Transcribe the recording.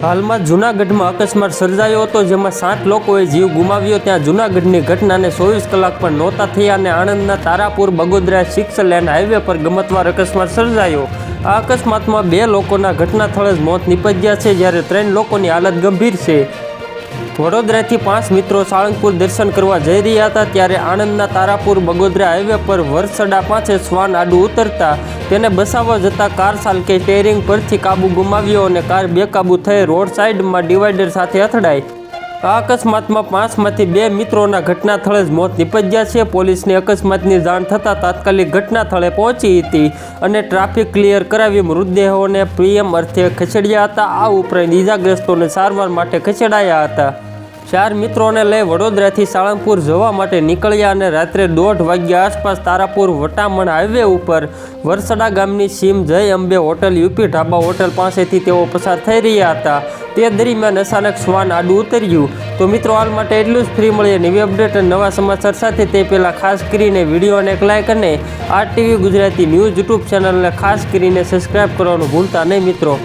હાલમાં જૂનાગઢમાં અકસ્માત સર્જાયો હતો, જેમાં સાત લોકોએ જીવ ગુમાવ્યો. ત્યાં જૂનાગઢની ઘટનાને ચોવીસ કલાક પણ નહોતા થયા અને આણંદના Tarapur Bagodara six lane highway પર ગમતવાર અકસ્માત સર્જાયો. આ અકસ્માતમાં બે લોકોના ઘટના સ્થળે જ મોત નીપજ્યા છે, જ્યારે ત્રણ લોકોની હાલત ગંભીર છે. વડોદરાથી પાંચ મિત્રો સાળંગપુર દર્શન કરવા જઈ રહ્યા હતા, ત્યારે આણંદના તારાપુર બગોદરા હાઈવે પર વરસડા પાસે શ્વાન આડું ઉતરતા તેને બસાવવા જતા કાર ચાલકે સ્ટેરિંગ પરથી કાબુ ગુમાવ્યો અને કાર બેકાબુ થઈ રોડ સાઈડમાં ડિવાઈડર સાથે અથડાઈ. આ અકસ્માતમાં પાંચમાંથી બે મિત્રોના ઘટના સ્થળે જ મોત નીપજ્યા છે. પોલીસને અકસ્માતની જાણ થતાં તાત્કાલિક ઘટના સ્થળે પહોંચી હતી અને ટ્રાફિક ક્લિયર કરાવી મૃતદેહોને પીએમ અર્થે ખસેડ્યા હતા. આ ઉપરાંત ઇજાગ્રસ્તોને સારવાર માટે ખસેડાયા હતા. ચાર મિત્રોને લઈ વડોદરાથી સાળંગપુર જવા માટે નીકળ્યા અને રાત્રે દોઢ વાગ્યા આસપાસ તારાપુર વટામણ હાઈવે ઉપર વરસડા ગામની સીમ Jay Ambe hotel UP dhaba hotel પાસેથી તેઓ પસાર થઈ રહ્યા હતા. તે દરમિયાન અચાનક શ્વાન આડું ઉતર્યું. તો મિત્રો, હાલ માટે એટલું જ ફ્રી મળીએ નવી અપડેટ અને નવા સમાચાર સાથે તે પહેલાં ખાસ કરીને વિડીયોને એક લાઇક અને R TV Gujarati news YouTube ચેનલને ખાસ કરીને સબસ્ક્રાઈબ કરવાનું ભૂલતા નહીં મિત્રો.